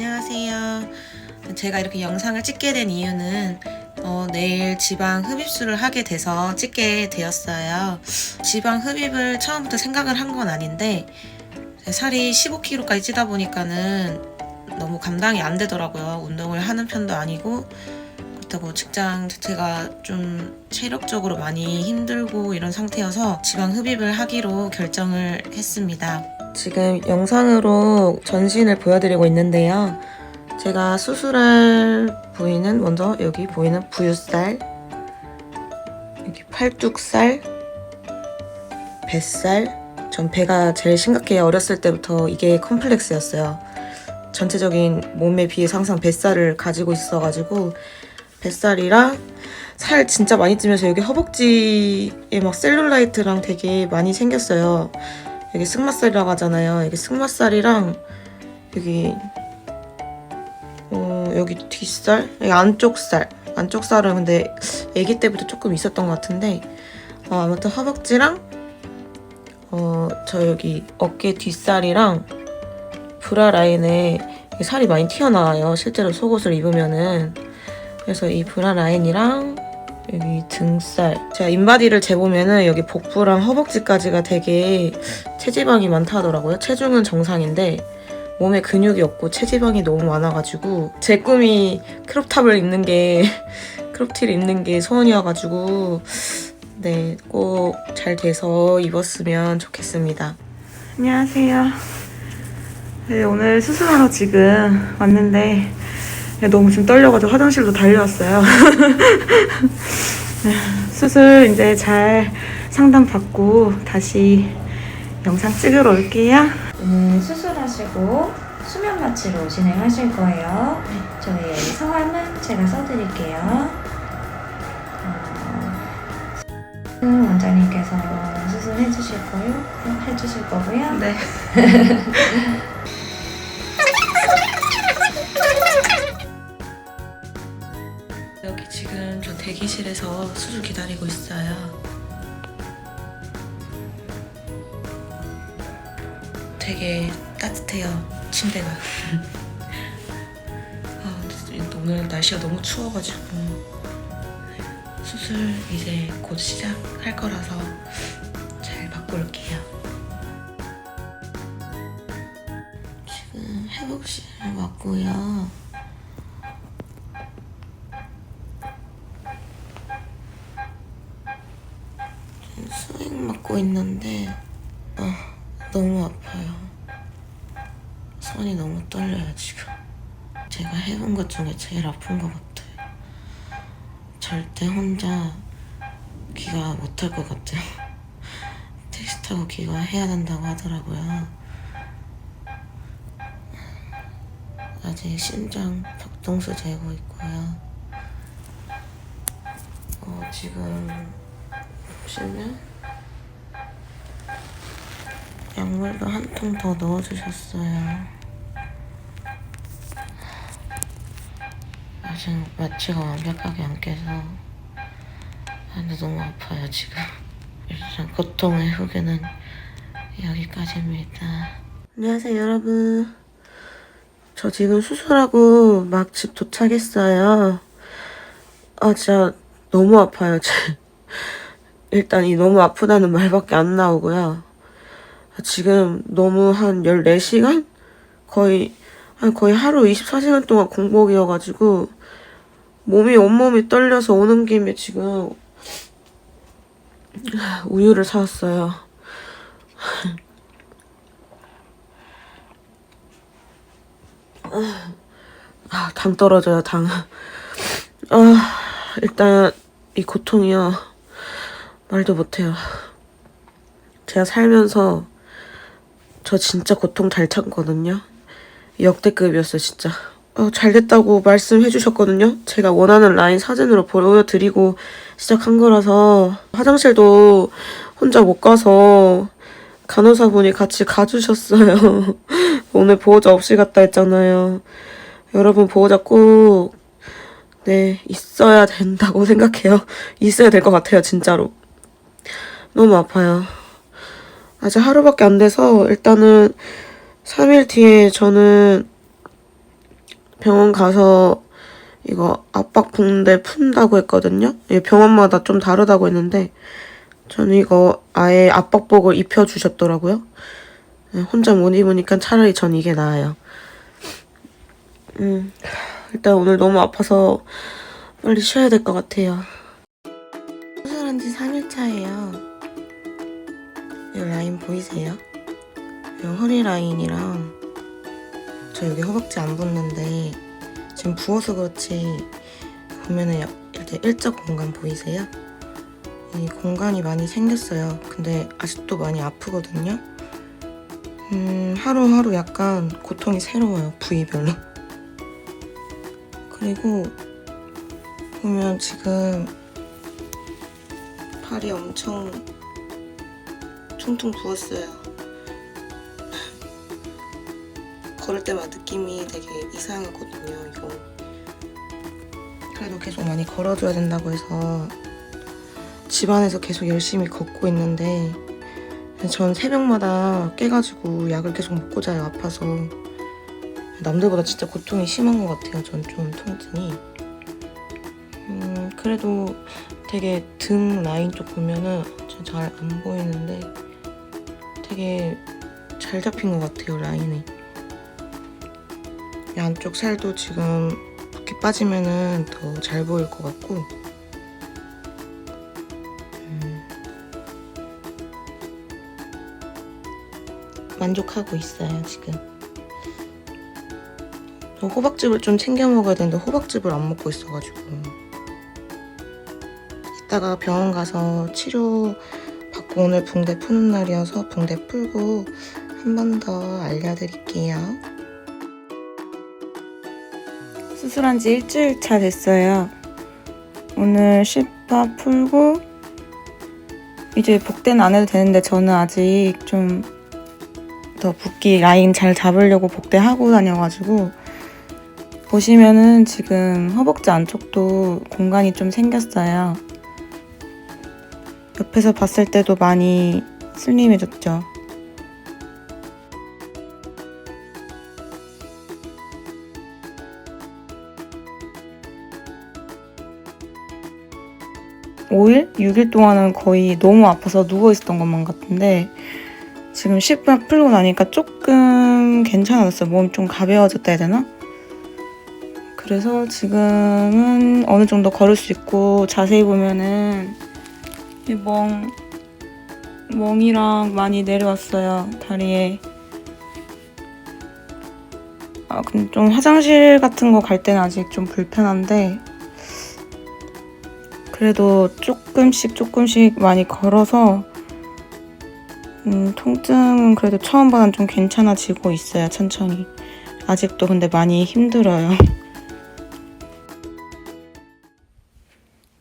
안녕하세요. 제가 이렇게 영상을 찍게 된 이유는 어, 내일 지방 흡입술을 하게 돼서 찍게 되었어요. 지방 흡입을 처음부터 생각을 한 건 아닌데 살이 15kg까지 찌다 보니까는 너무 감당이 안 되더라고요. 운동을 하는 편도 아니고 그렇다고 직장 자체가 좀 체력적으로 많이 힘들고 이런 상태여서 지방 흡입을 하기로 결정을 했습니다. 지금 영상으로 전신을 보여드리고 있는데요. 제가 수술할 부위는 먼저 여기 보이는 부유살, 여기 팔뚝살, 뱃살. 전 배가 제일 심각해요. 어렸을 때부터 이게 컴플렉스였어요. 전체적인 몸에 비해 항상 뱃살을 가지고 있어가지고 뱃살이랑 살 진짜 많이 찌면서 여기 허벅지에 막 셀룰라이트랑 되게 많이 생겼어요. 여기 승마살이라고 하잖아요. 여기 승마살이랑 여기 어 여기 뒷살, 여기 안쪽 살, 안쪽 살은 근데 아기 때부터 조금 있었던 것 같은데 어, 아무튼 허벅지랑 어 저 여기 어깨 뒷살이랑 브라 라인에 살이 많이 튀어나와요. 실제로 속옷을 입으면은 그래서 이 브라 라인이랑 여기 등살 제가 인바디를 재보면은 여기 복부랑 허벅지까지가 되게 체지방이 많다 하더라고요. 체중은 정상인데 몸에 근육이 없고 체지방이 너무 많아가지고 제 꿈이 크롭탑을 입는 게 크롭티를 입는 게 소원이어가지고 네 꼭 잘 돼서 입었으면 좋겠습니다. 안녕하세요. 네, 오늘 수술하러 지금 왔는데 네, 너무 지금 떨려가지고 화장실로 달려왔어요. 네, 수술 이제 잘 상담받고 다시 영상 찍으러 올게요. 오늘 수술하시고 수면 마취로 진행하실 거예요. 저희 성함은 제가 써드릴게요. 어, 음, 원장님께서 수술해 주실 거요? 해 주실 거고요. 네. 지금 저 대기실에서 수술 기다리고 있어요. 되게 따뜻해요, 침대가. 아, 오늘 날씨가 너무 추워가지고 수술 이제 곧 시작할 거라서 잘 받고 올게요. 지금 회복실 왔고요. 지금 있는데 아 너무 아파요. 손이 너무 떨려요 지금. 제가 해본 것 중에 제일 아픈 것 같아요. 절대 혼자 귀가 못할 것 같아요. 택시 타고 귀가 해야 된다고 하더라고요. 아직 심장 벽동수 재고 있고요. 어, 지금 보시면 약물도 한 통 더 넣어주셨어요. 아직 마취가 완벽하게 안 깨서 아, 근데 너무 아파요 지금. 일단 고통의 후기는 여기까지입니다. 안녕하세요 여러분. 저 지금 수술하고 막 집 도착했어요. 아 진짜 너무 아파요. 제. 일단 이 너무 아프다는 말밖에 안 나오고요. 아, 지금 너무 한 14시간? 거의 한 거의 하루 24시간 동안 공복이어가지고 몸이 온몸이 떨려서 오는 김에 지금 우유를 사왔어요. 아, 당 떨어져요, 당. 아, 일단 이 고통이요. 말도 못해요. 제가 살면서 저 진짜 고통 잘 참거든요. 역대급이었어요, 진짜. 어, 잘 됐다고 말씀해 주셨거든요. 제가 원하는 라인 사진으로 보여드리고 시작한 거라서 화장실도 혼자 못 가서 간호사분이 같이 가주셨어요. 오늘 보호자 없이 갔다 했잖아요. 여러분 보호자 꼭, 네, 있어야 된다고 생각해요. 있어야 될 것 같아요, 진짜로. 너무 아파요. 아직 하루밖에 안 돼서 일단은 3일 뒤에 저는 병원 가서 이거 압박 붕대 푼다고 했거든요. 이게 병원마다 좀 다르다고 했는데 저는 이거 아예 압박복을 입혀주셨더라고요. 네, 혼자 못 입으니까 차라리 전 이게 나아요. 음, 일단 오늘 너무 아파서 빨리 쉬어야 될 것 같아요. 수술한 지 3일 차예요. 이 라인 보이세요? 이 허리 라인이랑 저 여기 허벅지 안 붙는데 지금 부어서 그렇지 보면은 약- 이렇게 일자 공간 보이세요? 이 공간이 많이 생겼어요. 근데 아직도 많이 아프거든요. 음, 하루하루 약간 고통이 새로워요. 부위별로. 그리고 보면 지금 팔이 엄청 퉁퉁 부었어요. 걸을 때마다 느낌이 되게 이상하거든요, 이거. 그래도 계속 많이 걸어줘야 된다고 해서 집안에서 계속 열심히 걷고 있는데 전 새벽마다 깨가지고 약을 계속 먹고 자요, 아파서. 남들보다 진짜 고통이 심한 것 같아요, 전 좀 통증이. 음, 그래도 되게 등 라인 쪽 보면은 잘 안 보이는데 되게 잘 잡힌 것 같아요, 라인이. 이 안쪽 살도 지금 붓기 빠지면은 더 잘 보일 것 같고. 음, 만족하고 있어요 지금. 저 호박즙을 좀 챙겨 먹어야 되는데 호박즙을 안 먹고 있어가지고. 이따가 병원 가서 치료 오늘 붕대 푸는 날이어서 붕대 풀고 한 번 더 알려드릴게요. 수술한 지 일주일 차 됐어요. 오늘 실밥 풀고 이제 복대는 안 해도 되는데 저는 아직 좀 더 붓기 라인 잘 잡으려고 복대 하고 다녀가지고 보시면은 지금 허벅지 안쪽도 공간이 좀 생겼어요. 옆에서 봤을 때도 많이 슬림해졌죠. 오일 6일 동안은 거의 너무 아파서 누워 있었던 것만 같은데 지금 10분 풀고 나니까 조금 괜찮아졌어요. 몸이 좀 가벼워졌다 해야 되나? 그래서 지금은 어느 정도 걸을 수 있고 자세히 보면은 이 멍, 멍이랑 많이 내려왔어요. 다리에. 아, 근데 좀 화장실 같은 거 갈 때는 아직 좀 불편한데 그래도 조금씩 조금씩 많이 걸어서 음, 통증은 그래도 처음보다는 좀 괜찮아지고 있어요, 천천히. 아직도 근데 많이 힘들어요.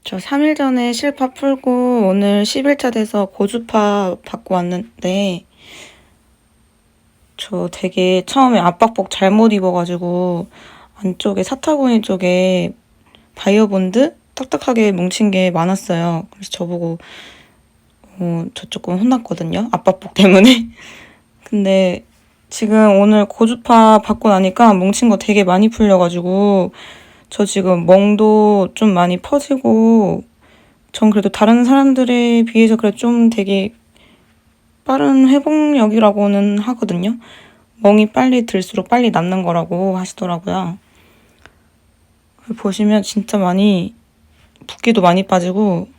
저 3일 전에 실파 풀고 오늘 10일차 돼서 고주파 받고 왔는데 저 되게 처음에 압박복 잘못 입어가지고 안쪽에 사타구니 쪽에 다이어본드 딱딱하게 뭉친 게 많았어요. 그래서 저보고 어, 저 조금 혼났거든요. 압박복 때문에. 근데 지금 오늘 고주파 받고 나니까 뭉친 거 되게 많이 풀려가지고 저 지금 멍도 좀 많이 퍼지고 전 그래도 다른 사람들에 비해서 그래도 좀 되게 빠른 회복력이라고는 하거든요. 멍이 빨리 들수록 빨리 낫는 거라고 하시더라고요. 보시면 진짜 많이 붓기도 많이 빠지고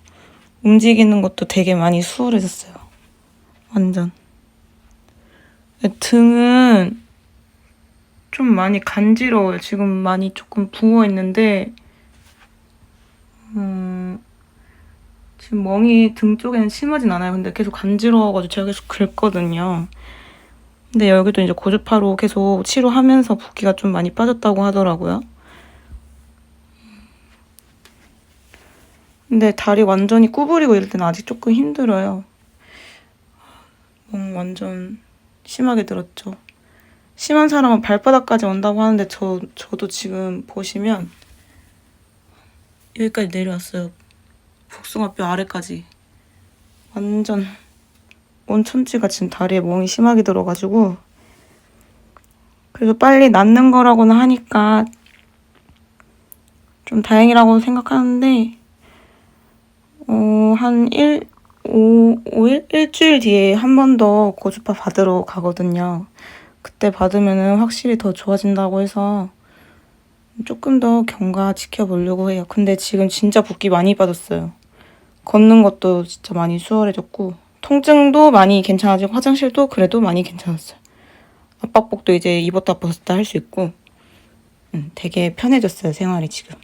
움직이는 것도 되게 많이 수월해졌어요. 완전. 등은 좀 많이 간지러워요. 지금 많이 조금 부어 있는데, 음, 지금 멍이 등 쪽에는 심하진 않아요. 근데 계속 간지러워가지고 제가 계속 긁거든요. 근데 여기도 이제 고주파로 계속 치료하면서 붓기가 좀 많이 빠졌다고 하더라고요. 근데 다리 완전히 구부리고 이럴 때는 아직 조금 힘들어요. 멍 완전 심하게 들었죠. 심한 사람은 발바닥까지 온다고 하는데 저 저도 지금 보시면 여기까지 내려왔어요. 복숭아뼈 아래까지 완전 온천지가 지금 다리에 멍이 심하게 들어가지고 그래도 빨리 낫는 거라고는 하니까 좀 다행이라고 생각하는데 어, 한 1, 5, 5일? 일주일 뒤에 한 번 더 고주파 받으러 가거든요. 그때 받으면은 확실히 더 좋아진다고 해서 조금 더 경과 지켜보려고 해요. 근데 지금 진짜 붓기 많이 빠졌어요. 걷는 것도 진짜 많이 수월해졌고 통증도 많이 괜찮아지고 화장실도 그래도 많이 괜찮았어요. 압박복도 이제 입었다 벗었다 할 수 있고 음, 되게 편해졌어요 생활이 지금.